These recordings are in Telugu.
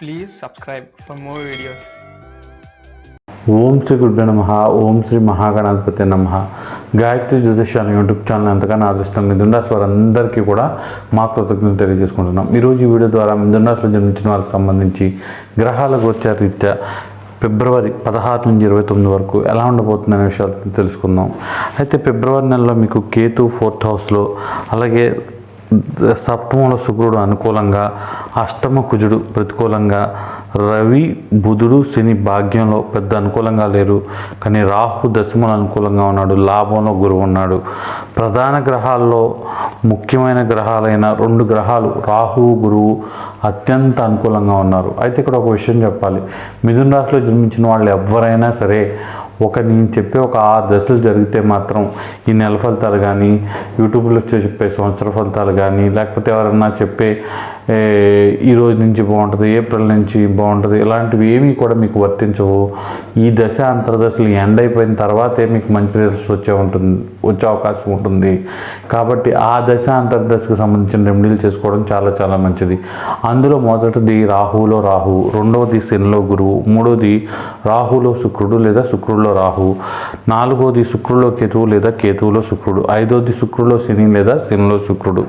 Please subscribe for more videos ఓం శ్రీ గుడ్డ నమ ఓం శ్రీ మహాగణాధిపతి నమ. గాయత్రి జ్యోతిషాల యూట్యూబ్ ఛానల్ ఎంతగానో ఆదరిస్తున్న మీ రాశి వారందరికీ కూడా మా కృతజ్ఞతలు తెలియజేసుకుంటున్నాం. ఈరోజు ఈ వీడియో ద్వారా మిథున రాశిలో జన్మించిన వారికి సంబంధించి గ్రహాల గోచార రీత్యా ఫిబ్రవరి పదహారు నుంచి ఇరవై తొమ్మిది వరకు ఎలా ఉండబోతుందనే విషయాలు తెలుసుకుందాం. అయితే ఫిబ్రవరి నెలలో మీకు కేతు ఫోర్త్ హౌస్లో అలాగే సప్తమంలో శుక్రుడు అనుకూలంగా అష్టమ కుజుడు ప్రతికూలంగా రవి బుధుడు శని భాగ్యంలో పెద్ద అనుకూలంగా లేరు. కానీ రాహు దశములు అనుకూలంగా ఉన్నాడు లాభంలో గురువు ఉన్నాడు. ప్రధాన గ్రహాల్లో ముఖ్యమైన గ్రహాలైన రెండు గ్రహాలు రాహు గురువు అత్యంత అనుకూలంగా ఉన్నారు. అయితే ఇక్కడ ఒక విషయం చెప్పాలి. మిథున రాశిలో జన్మించిన వాళ్ళు ఎవరైనా సరే ఒక నేను చెప్పే ఒక ఆరు దశలు జరిగితే మాత్రం ఈ నెల ఫలితాలు కానీ యూట్యూబ్లో చెప్పే సంవత్సర ఫలితాలు కానీ లేకపోతే ఎవరన్నా చెప్పే ఈ రోజు నుంచి బాగుంటుంది ఏప్రిల్ నుంచి బాగుంటుంది ఇలాంటివి ఏమీ కూడా మీకు వర్తించవు. ఈ దశ అంతర్దశలు ఎండ్ అయిపోయిన తర్వాతే మీకు మంచి రిజల్ట్స్ వచ్చే ఉంటుంది వచ్చే అవకాశం ఉంటుంది. కాబట్టి ఆ దశ అంతర్దశకు సంబంధించిన రెమెడీలు చేసుకోవడం చాలా చాలా మంచిది. అందులో మొదటిది రాహులో రాహు రెండవది శనిలో గురువు మూడవది రాహులో శుక్రుడు లేదా శుక్రుడిలో రాహు నాలుగవది శుక్రుడిలో కేతువు లేదా కేతువులో శుక్రుడు ఐదవది శుక్రుడిలో శని లేదా శనిలో శుక్రుడు.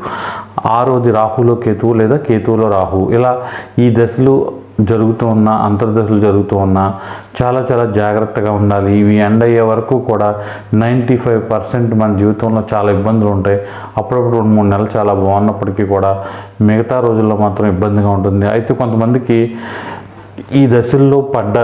ఆరోది రాహులో కేతువు లేదా కేతువులో రాహు ఇలా ఈ దశలు జరుగుతూ ఉన్న అంతర్దశలు జరుగుతూ ఉన్నా చాలా చాలా జాగ్రత్తగా ఉండాలి. ఇవి ఎండ్ అయ్యే వరకు కూడా నైంటీ ఫైవ్ పర్సెంట్ మన జీవితంలో చాలా ఇబ్బందులు ఉంటాయి. అప్పుడప్పుడు రెండు మూడు నెలలు చాలా బాగున్నప్పటికీ కూడా మిగతా రోజుల్లో మాత్రం ఇబ్బందిగా ఉంటుంది. అయితే కొంతమందికి ఈ దశల్లో పడ్డ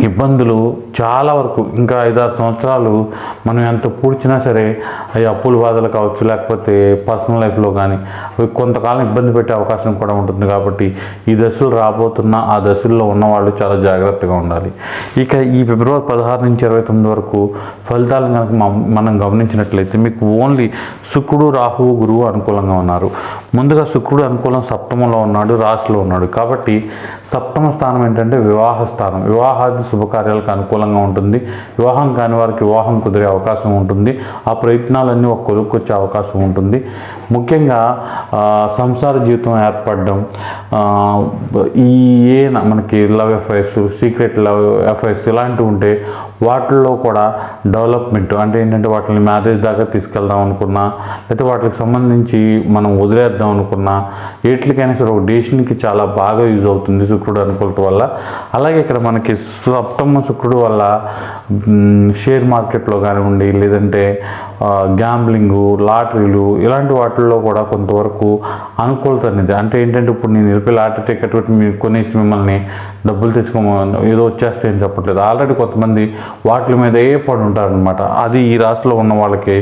ఇబ్బందులు చాలా వరకు ఇంకా ఐదారు సంవత్సరాలు మనం ఎంత పూడ్చినా సరే అవి అప్పుల బాధలు కావచ్చు లేకపోతే పర్సనల్ లైఫ్లో కానీ అవి కొంతకాలం ఇబ్బంది పెట్టే అవకాశం కూడా ఉంటుంది కాబట్టి ఈ దశలు రాబోతున్న ఆ దశల్లో ఉన్నవాళ్ళు చాలా జాగ్రత్తగా ఉండాలి. ఇక ఈ ఫిబ్రవరి పదహారు నుంచి ఇరవై తొమ్మిది వరకు ఫలితాలను కనుక మనం గమనించినట్లయితే మీకు ఓన్లీ శుక్రుడు రాహువు గురువు అనుకూలంగా ఉన్నారు. ముందుగా శుక్రుడు అనుకూలం సప్తమంలో ఉన్నాడు రాశిలో ఉన్నాడు కాబట్టి సప్తమ స్థానం ఏంటంటే వివాహ స్థానం. వివాహాది శుభకార్యాలకు అనుకూలంగా ఉంటుంది. వివాహం కాని వారికి వివాహం కుదిరే అవకాశం ఉంటుంది. ఆ ప్రయత్నాలన్నీ ఒక కొలుక్కు వచ్చే అవకాశం ఉంటుంది. ముఖ్యంగా సంసార జీవితం ఏర్పడడం ఈ ఏ మనకి love affairs secret love affairs ఇలాంటివి ఉంటే వాటిల్లో కూడా డెవలప్మెంట్ అంటే ఏంటంటే వాటిని మ్యారేజ్ దాకా తీసుకెళ్దాం అనుకున్నా లేకపోతే వాటికి సంబంధించి మనం వదిలేద్దాం అనుకున్నా ఎట్లకైనా సరే ఒక డేషన్కి చాలా బాగా యూజ్ అవుతుంది శుక్రుడు అనుకూలత వల్ల. అలాగే ఇక్కడ మనకి సప్తమ శుక్రుడు వల్ల షేర్ మార్కెట్లో కానివ్వండి లేదంటే గ్యాంబ్లింగు లాటరీలు ఇలాంటి వాటిల్లో కూడా కొంతవరకు అనుకూలత అనేది అంటే ఏంటంటే ఇప్పుడు నేను నిలిపి లాటరీ టికెట్ పెట్టి మీరు కొనేసి మిమ్మల్ని డబ్బులు తెచ్చుకోమని ఏదో వచ్చేస్తాయని చెప్పట్లేదు. ఆల్రెడీ కొంతమంది వాటి మీదే పడి ఉంటారనమాట అది ఈ రాశిలో ఉన్న వాళ్ళకి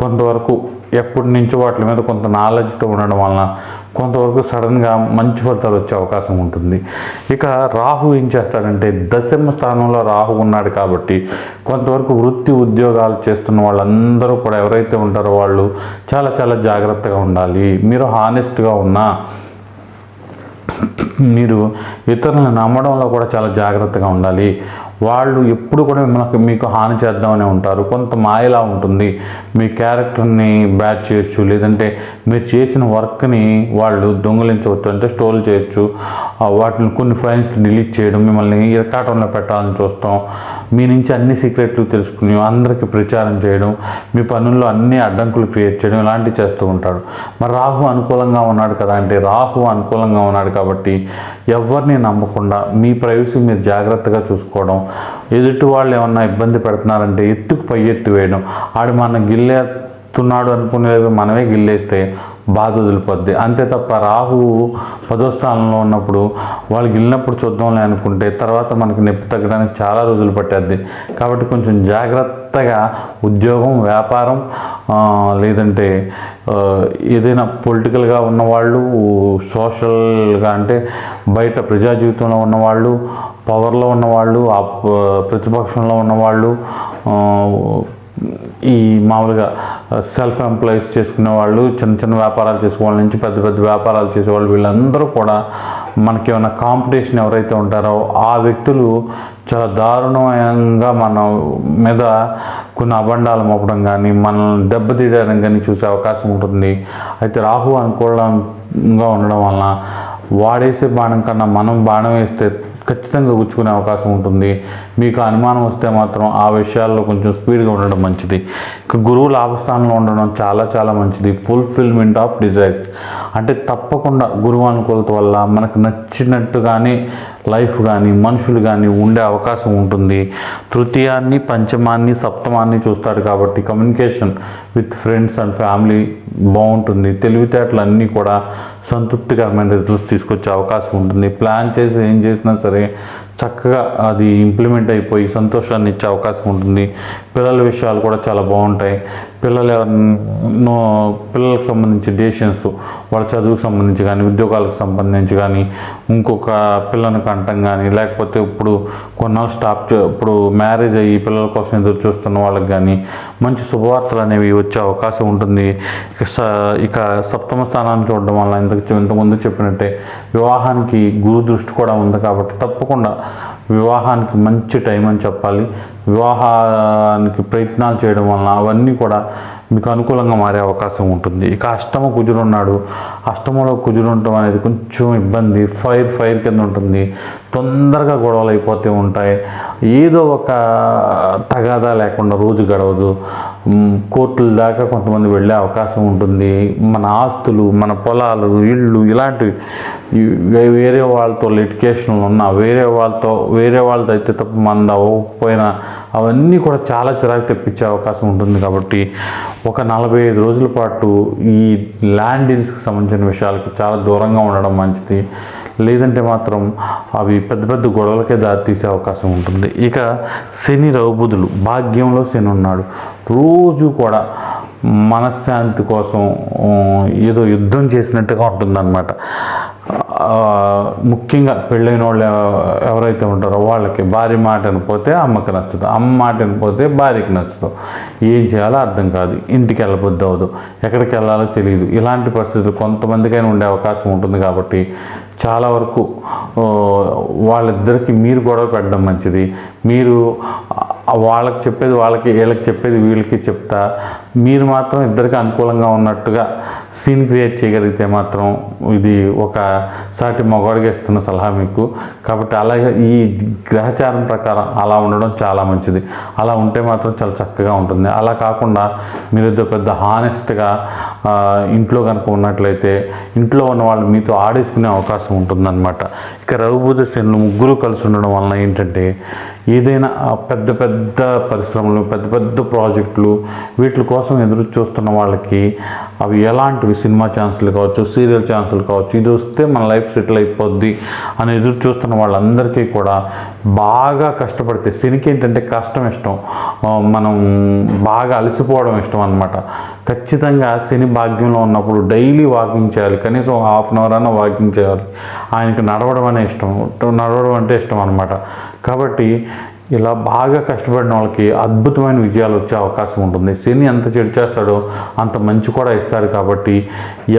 కొంతవరకు ఎప్పటి నుంచో వాటి మీద కొంత నాలెడ్జ్తో ఉండడం వలన కొంతవరకు సడన్గా మంచి ఫలితాలు వచ్చే అవకాశం ఉంటుంది. ఇక రాహు ఏం చేస్తాడంటే దశమ స్థానంలో రాహు ఉన్నాడు కాబట్టి కొంతవరకు వృత్తి ఉద్యోగాలు చేస్తున్న వాళ్ళందరూ కూడా ఎవరైతే ఉంటారో వాళ్ళు చాలా చాలా జాగ్రత్తగా ఉండాలి. మీరు హానెస్ట్గా ఉన్నా మీరు ఇతరులను నమ్మడంలో కూడా చాలా జాగ్రత్తగా ఉండాలి. వాళ్ళు ఎప్పుడు కూడా మిమ్మల్ని మీకు హాని చేద్దామనే ఉంటారు. కొంత మాయలా ఉంటుంది. మీ క్యారెక్టర్ని బ్యాట్ చేయొచ్చు లేదంటే మీరు చేసిన వర్క్ని వాళ్ళు దొంగిలించవచ్చు అంటే స్టోల్ చేయొచ్చు. వాటిని కొన్ని ఫైల్స్ డిలీట్ చేయడం మిమ్మల్ని ఇరకాటంలో పెట్టాలని చూస్తాం. మీ నుంచి అన్ని సీక్రెట్లు తెలుసుకుని అందరికీ ప్రచారం చేయడం మీ పనుల్లో అన్ని అడ్డంకులు క్రియేట్ చేయడం ఇలాంటివి చేస్తూ ఉంటాడు మరి రాహు అనుకూలంగా ఉన్నాడు కదా అంటే రాహు అనుకూలంగా ఉన్నాడు కాబట్టి ఎవరిని నమ్మకుండా మీ ప్రైవసీ మీరు జాగ్రత్తగా చూసుకోవడం ఎదుటి వాళ్ళు ఏమన్నా ఇబ్బంది పెడుతున్నారంటే ఎత్తుకు పై ఎత్తు వేయడం. ఆడు మన గిల్లేస్తున్నాడు అనుకునేది మనమే గిల్లేస్తే బాధ వదిలిపోద్ది. అంతే తప్ప రాహువు పదో స్థానంలో ఉన్నప్పుడు వాళ్ళు వెళ్ళినప్పుడు చూద్దాంలే అనుకుంటే తర్వాత మనకి నొప్పి తగ్గడానికి చాలా రోజులు పట్టేద్ది. కాబట్టి కొంచెం జాగ్రత్తగా ఉద్యోగం వ్యాపారం లేదంటే ఏదైనా పొలిటికల్గా ఉన్నవాళ్ళు సోషల్గా అంటే బయట ప్రజా జీవితంలో ఉన్నవాళ్ళు పవర్లో ఉన్నవాళ్ళు ఆ ప్రతిపక్షంలో ఉన్నవాళ్ళు ఈ మామూలుగా సెల్ఫ్ ఎంప్లాయీస్ చేసుకునే వాళ్ళు చిన్న చిన్న వ్యాపారాలు చేసే నుంచి పెద్ద పెద్ద వ్యాపారాలు చేసేవాళ్ళు వీళ్ళందరూ కూడా మనకి ఏమైనా కాంపిటీషన్ ఎవరైతే ఉంటారో ఆ వ్యక్తులు చాలా దారుణంగా మన మీద కొన్ని అబండాలు మోపడం కానీ మనల్ని దెబ్బతీయడానికి కానీ చూసే అవకాశం ఉంటుంది. అయితే రాహు అనుకూలంగా ఉండడం వలన వాడేసే బాణం కన్నా మనం బాణం వేస్తే ఖచ్చితంగా గుచ్చుకునే అవకాశం ఉంటుంది. మీకు అనుమానం వస్తే మాత్రం ఆ విషయాల్లో కొంచెం స్పీడ్గా ఉండడం మంచిది. గురువు లాభస్థానంలో ఉండడం చాలా చాలా మంచిది. ఫుల్ఫిల్మెంట్ ఆఫ్ డిజైర్స్ అంటే తప్పకుండా గురువు అనుకూలత వల్ల మనకు నచ్చినట్టుగానే లైఫ్ కానీ మనుషులు కానీ ఉండే అవకాశం ఉంటుంది. తృతీయాన్ని పంచమాన్ని సప్తమాన్ని చూస్తాడు కాబట్టి communication with friends and family బాగుంటుంది. తెలివితేటలు అన్నీ కూడా సంతృప్తికరమైన రిజల్ట్స్ తీసుకొచ్చే అవకాశం ఉంటుంది. ప్లాన్ చేసి ఏం చేసినా సరే हैं చక్కగా అది ఇంప్లిమెంట్ అయిపోయి సంతోషాన్ని ఇచ్చే అవకాశం ఉంటుంది. పిల్లల విషయాలు కూడా చాలా బాగుంటాయి. పిల్లలు ఎవరినో పిల్లలకు సంబంధించి డెసిషన్స్ వాళ్ళ చదువుకు సంబంధించి కానీ ఉద్యోగాలకు సంబంధించి కానీ ఇంకొక పిల్లను కంటం కానీ లేకపోతే ఇప్పుడు కొన్నాళ్ళు స్టాప్ ఇప్పుడు మ్యారేజ్ అయ్యి పిల్లల కోసం ఎదురు చూస్తున్న వాళ్ళకి కానీ మంచి శుభవార్తలు అనేవి వచ్చే అవకాశం ఉంటుంది. స- ఇక సప్తమ స్థానాన్ని చూడడం వల్ల ఇంతకు ఇంతకుముందు చెప్పినట్టే వివాహానికి గురు దృష్టి కూడా ఉంది కాబట్టి తప్పకుండా వివాహానికి మంచి టైం అని చెప్పాలి. వివాహానికి ప్రయత్నాలు చేయడం వలన అవన్నీ కూడా మీకు అనుకూలంగా మారే అవకాశం ఉంటుంది. ఇక అష్టమ కుజుడు ఉన్నాడు. అష్టమలో కుజుడు ఉండటం అనేది కొంచెం ఇబ్బంది. ఫైర్ ఫైర్ కింద ఉంటుంది. తొందరగా గొడవలు అయిపోతూ ఉంటాయి. ఏదో ఒక తగాదా లేకుండా రోజు గడవదు. కోర్టుల దాకా కొంతమంది వెళ్ళే అవకాశం ఉంటుంది. మన ఆస్తులు మన పొలాలు ఇళ్ళు ఇలాంటివి వేరే వాళ్ళతో లిటికేషన్లు ఉన్నా వేరే వాళ్ళతో వేరే వాళ్ళతో అయితే తప్ప మంద అవ్వకపోయినా అవన్నీ కూడా చాలా చిరాకు తెప్పించే అవకాశం ఉంటుంది కాబట్టి ఒక నలభై ఐదు రోజుల పాటు ఈ ల్యాండ్ డీల్స్కి సంబంధించిన విషయాలకి చాలా దూరంగా ఉండడం మంచిది. లేదంటే మాత్రం అవి పెద్ద పెద్ద గొడవలకే దారితీసే అవకాశం ఉంటుంది. ఇక శని రౌబుధులు భాగ్యంలో శని ఉన్నాడు. రోజు కూడా మనశ్శాంతి కోసం ఏదో యుద్ధం చేసినట్టుగా ఉంటుందన్నమాట. ముఖ్యంగా పెళ్ళైన వాళ్ళు ఎవరైతే ఉంటారో వాళ్ళకి భార్య మాట పోతే అమ్మకి నచ్చదు అమ్మ మాట పోతే భార్యకి నచ్చదు. ఏం చేయాలో అర్థం కాదు. ఇంటికి వెళ్ళబుద్ధి అవ్వదు. ఎక్కడికి వెళ్ళాలో తెలియదు. ఇలాంటి పరిస్థితులు కొంతమందికైనా ఉండే అవకాశం ఉంటుంది కాబట్టి చాలా వరకు వాళ్ళిద్దరికి మీరు గొడవ పెట్టడం మంచిది. మీరు వాళ్ళకి చెప్పేది వాళ్ళకి వీళ్ళకి చెప్పేది వీళ్ళకి చెప్తా. మీరు మాత్రం ఇద్దరికి అనుకూలంగా ఉన్నట్టుగా సీన్ క్రియేట్ చేయగలిగితే మాత్రం ఇది ఒక సాటి మగవాడికి ఇస్తున్న సలహా మీకు. కాబట్టి అలాగే ఈ గ్రహచారం ప్రకారం అలా ఉండడం చాలా మంచిది. అలా ఉంటే మాత్రం చాలా చక్కగా ఉంటుంది. అలా కాకుండా మీరు ఏదో పెద్ద హానెస్ట్గా ఇంట్లో కనుక ఉన్నట్లయితే ఇంట్లో ఉన్న వాళ్ళు మీతో ఆడేసుకునే అవకాశం ఉంటుందన్నమాట. ఇక రఘుబుధ శ్రేణులు ముగ్గురు కలిసి ఉండడం వలన ఏంటంటే ఏదైనా పెద్ద పెద్ద పరిశ్రమలు పెద్ద పెద్ద ప్రాజెక్టులు వీటి కోసం ఎదురు చూస్తున్న వాళ్ళకి అవి ఎలాంటివి సినిమా ఛాన్సులు కావచ్చు సీరియల్ ఛాన్సులు కావచ్చు ఇది వస్తే మన లైఫ్ సెటిల్ అయిపోద్ది అని ఎదురు చూస్తున్న వాళ్ళందరికీ కూడా బాగా కష్టపడితే శనికి ఏంటంటే కష్టం ఇష్టం. మనం బాగా అలసిపోవడం ఇష్టం అనమాట ఖచ్చితంగా శని భాగ్యంలో ఉన్నప్పుడు డైలీ వాకింగ్ చేయాలి కనీసం హాఫ్ అన్ అవర్ అన్న వాకింగ్ చేయాలి. ఆయనకి నడవడం అనే ఇష్టం నడవడం అంటే ఇష్టం అనమాట కాబట్టి ఇలా బాగా కష్టపడిన వాళ్ళకి అద్భుతమైన విజయాలు వచ్చే అవకాశం ఉంటుంది. శని ఎంత చెడు చేస్తాడో అంత మంచి కూడా ఇస్తాడు కాబట్టి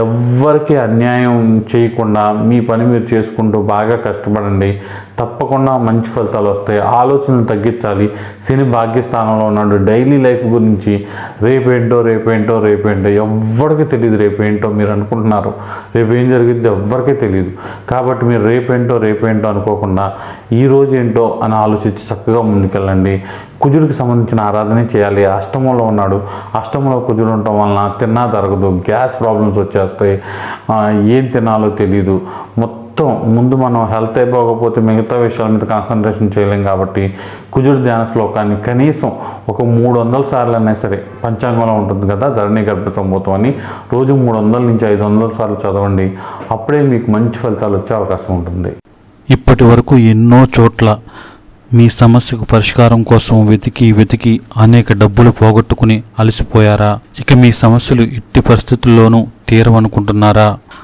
ఎవ్వరికి అన్యాయం చేయకుండా మీ పని మీరు చేసుకుంటూ బాగా కష్టపడండి. తప్పకుండా మంచి ఫలితాలు వస్తాయి. ఆలోచనలు తగ్గించాలి. శని భాగ్యస్థానంలో ఉన్నాడు. డైలీ లైఫ్ గురించి రేపేంటో రేపేంటో రేపేంటో ఎవ్వరికి తెలియదు రేపేంటో మీరు అనుకుంటున్నారు. రేపు ఏం జరిగిద్ది ఎవ్వరికీ తెలియదు కాబట్టి మీరు రేపేంటో రేపేంటో అనుకోకుండా ఈ రోజు ఏంటో అని ఆలోచించి చక్కగా ముందుకెళ్ళండి. కుజుడికి సంబంధించిన ఆరాధన చేయాలి. అష్టమంలో ఉన్నాడు. అష్టమంలో కుజుడు ఉండటం వలన తిన్నా తరగదు గ్యాస్ ప్రాబ్లమ్స్ వచ్చేస్తాయి. ఏం తినాలో తెలియదు మొత్తం మొత్తం ముందు మనం హెల్త్ అయిపోకపోతే మిగతా విషయాల మీద కాన్సన్ట్రేషన్ చేయలేం కాబట్టి కుజుడు ధ్యాన శ్లోకాన్ని కనీసం ఒక మూడు వందల సార్లు అయినా సరే పంచాంగంలో ఉంటుంది కదా ధరణి గర్భసంభూతం అని. రోజు మూడు వందల నుంచి ఐదు వందల సార్లు చదవండి. అప్పుడే మీకు మంచి ఫలితాలు వచ్చే అవకాశం ఉంటుంది. ఇప్పటి వరకు ఎన్నో చోట్ల మీ సమస్యకు పరిష్కారం కోసం వెతికి వెతికి అనేక డబ్బులు పోగొట్టుకుని అలసిపోయారా? ఇక మీ సమస్యలు ఎట్టి పరిస్థితుల్లోనూ తీరవనుకుంటున్నారా?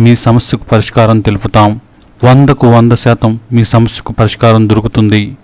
మీ సమస్యకు పరిష్కారం తెలుపుతాం. వందకు వంద శాతం మీ సమస్యకు పరిష్కారం దొరుకుతుంది.